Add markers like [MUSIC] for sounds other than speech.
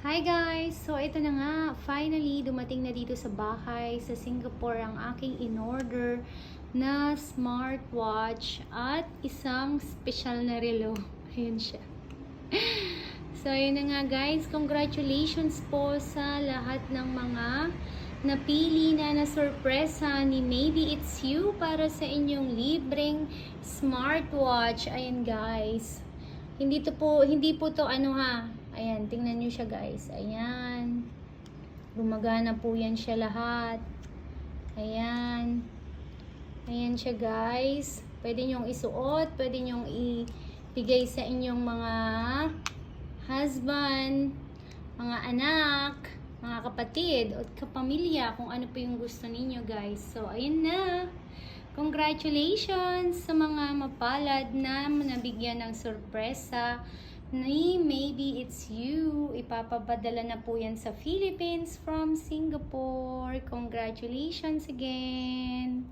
Hi guys! So ito na nga, finally dumating na dito sa bahay sa Singapore ang aking in-order na smartwatch at isang special na relo. [LAUGHS] Ayan siya. So yun na nga guys, congratulations po sa lahat ng mga napili na na sorpresa ni Maybe It's You para sa inyong libreng smartwatch. Ayan guys. Hindi to po, hindi po to ano ha. Ayan, tingnan nyo siya guys. Ayan. Gumagana po yan siya lahat. Ayan. Ayan siya guys. Pwede nyong isuot, pwede nyong ibigay sa inyong mga husband, mga anak, mga kapatid, o kapamilya, kung ano po yung gusto ninyo guys. So, ayun na. Congratulations sa mga mapalad na nabigyan ng sorpresa Maybe It's You. Ipapapadala na po yan sa Philippines from Singapore. Congratulations again!